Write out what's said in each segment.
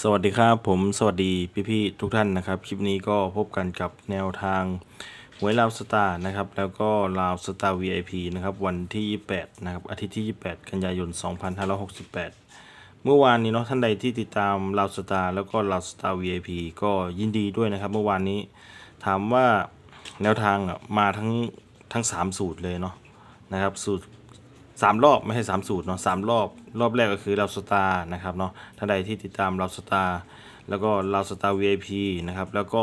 สวัสดีครับผมสวัสดีพี่ๆทุกท่านนะครับ คลิปนี้ก็พบกันกับแนวทางหวยลาวสตาร์นะครับ แล้วก็ลาวสตาร์ VIP นะครับ วันที่ 28 นะครับ อาทิตย์ที่ 28 กันยายน 2568 เมื่อวานนี้เนาะท่านใดที่ติดตามลาวสตาร์แล้วก็ลาวสตาร์ VIP ก็ยินดีด้วยนะครับ เมื่อวานนี้ถามว่าแนวทางมาทั้งทั้ง 3 สูตรเลยเนาะนะครับ สูตร สามรอบไม่ใช่สามสูตรเนาะสามรอบรอบแรกก็คือเราสตาร์นะครับเนาะท่านใดที่ติดตามเราสตาร์แล้วก็เราสตาร์ VIP นะครับแล้วก็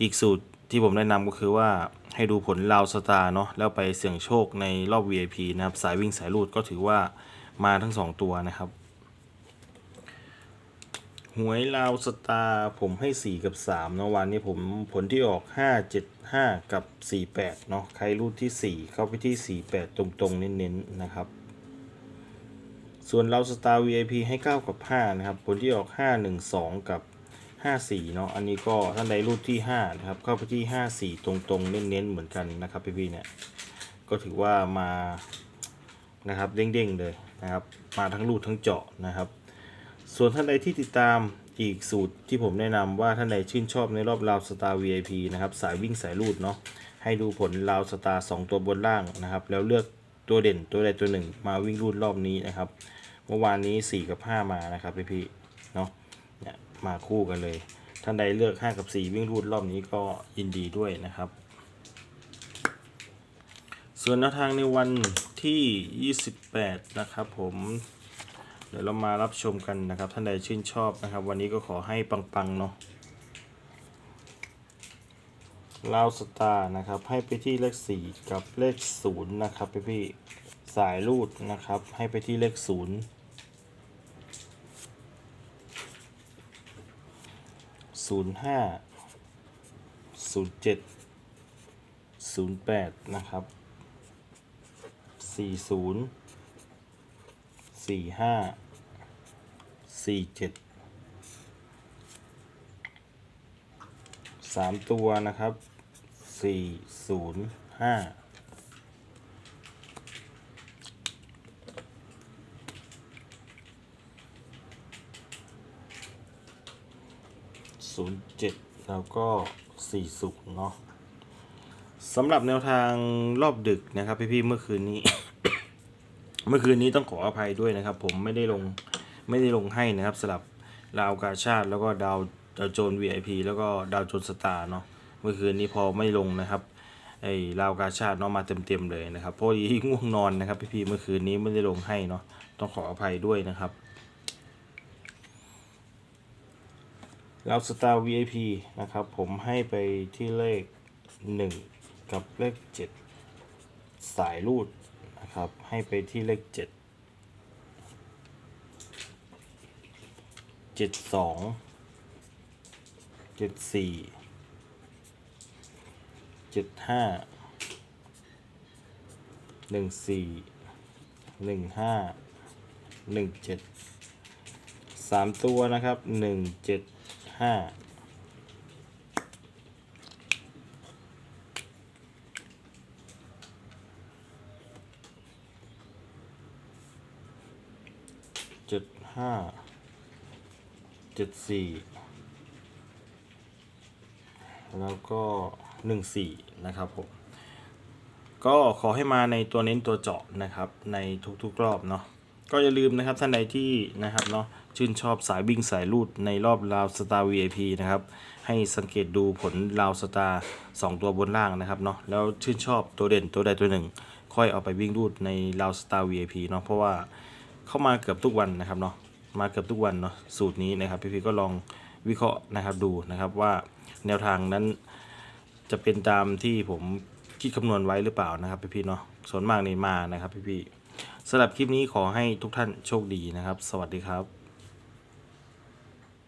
อีกสูตรที่ผมแนะนำก็คือว่าให้ดูผลเราสตาร์เนาะแล้วไปเสี่ยงโชคในรอบ VIP นะครับสายวิ่งสายลูดก็ถือว่ามาทั้งสองตัวนะครับ หวยลาวสตาร์ผมให้ 4 กับ3เนาะวันนี้ผมผลที่ออก 5 7 5 กับ 48 เนาะใครรูดที่ 4 เข้าไปที่ 48 ตรงๆ เน้นๆ นะครับ ส่วนเราสตาร์ VIP ให้ 9 กับ 5 นะครับ ผลที่ออก 5 1 2 กับ 54 เนาะอันนี้ก็ท่านใดรูดที่ 5 นะครับ เข้าไปที่ 54 ตรงๆ เน้นๆ เหมือนกันนะครับพี่ๆเนี่ยก็ถือว่ามานะครับเด้งๆเลยนะครับมาทั้งรูดทั้งเจาะนะครับ ส่วนท่านใดที่ติดตามอีกสูตรที่ผมแนะนำว่าท่านใดชื่นชอบในรอบราวสตาร์ VIP นะครับสายวิ่งสายลูดเนาะให้ดูผลราวสตาร์2ตัวบนล่างนะครับแล้วเลือกตัวเด่นตัวใดตัวหนึ่ง มาวิ่งรูดรอบนี้นะครับ เมื่อวานนี้ 4 กับ 5 มานะครับพี่พี่ๆเนาะเนี่ยมาคู่กันเลย ท่านใดเลือก 5 กับ 4 วิ่งรูดรอบนี้ก็ยินดีด้วยนะครับ ส่วนแนวทางในวันที่ 28 นะครับผม เดี๋ยวเรามารับชมกันนะครับ ท่านใดชื่นชอบนะครับ วันนี้ก็ขอให้ปังๆเนาะลาวสตาร์นะครับ ให้ไปที่เลข 4 กับเลข 0 นะครับพี่พี่ๆสายรูดนะครับ ให้ไปที่เลข 0 05 07 08 นะครับ 40 สี่ห้าสี่เจ็ดสามตัวนะครับสี่ศูนย์ห้าศูนย์เจ็ดแล้วก็สี่ศูนย์เนาะสำหรับแนวทางรอบดึกนะครับพี่ๆเมื่อคืนนี้ เมื่อคืนนี้ต้องขออภัยด้วยนะครับ ผมไม่ได้ลงไม่ได้ลงให้นะครับสำหรับดาวกาชาติแล้วก็ดาวดาวโจน VIP แล้วก็ดาวโจนสตาร์เนาะเมื่อคืนนี้พอไม่ลงนะครับไอ้ลาวกาชาติเนาะมาเต็มๆเลยนะครับเพราะยี่ง่วงนอนนะครับพี่ๆเมื่อคืนนี้ไม่ได้ลงให้เนาะต้องขออภัยด้วยนะครับลาวสตาร์ VIP นะครับผมให้ไปที่เลข 1 กับเลข 7 สายรูด นะครับ ให้ไปที่เลขเจ็ดเจ็ดสองเจ็ดสี่เจ็ดห้าหนึ่งสี่หนึ่งห้าหนึ่งเจ็ดสามตัวนะครับหนึ่งเจ็ดห้า เจ็ด ห้าเจ็ดสี่แล้วก็หนึ่งสี่นะครับผมก็ขอให้มาในตัวเน้นตัวเจาะนะครับในทุกๆรอบเนาะก็อย่าลืมนะครับท่านใดที่นะครับเนาะชื่นชอบสายวิ่งสายลูดในรอบราวสตาร์ VIP นะครับ ให้สังเกตดูผลราวสตาร์สองตัวบนล่างนะครับเนาะแล้วชื่นชอบตัวเด่นตัวใดตัวหนึ่ง ค่อยเอาไปวิ่งรูดในราวสตาร์ VIP เนาะเพราะว่าเข้ามาเกือบทุกวันนะครับเนาะ มาเกือบทุกวันเนาะสูตรนี้นะครับพี่ๆก็ลองวิเคราะห์นะครับดูนะครับว่าแนวทางนั้นจะเป็นตามที่ผมคิดคำนวณไว้หรือเปล่านะครับพี่ๆเนาะส่วนมากนี่มานะครับพี่ๆสำหรับคลิปนี้ขอให้ทุกท่านโชคดีนะครับ สวัสดีครับ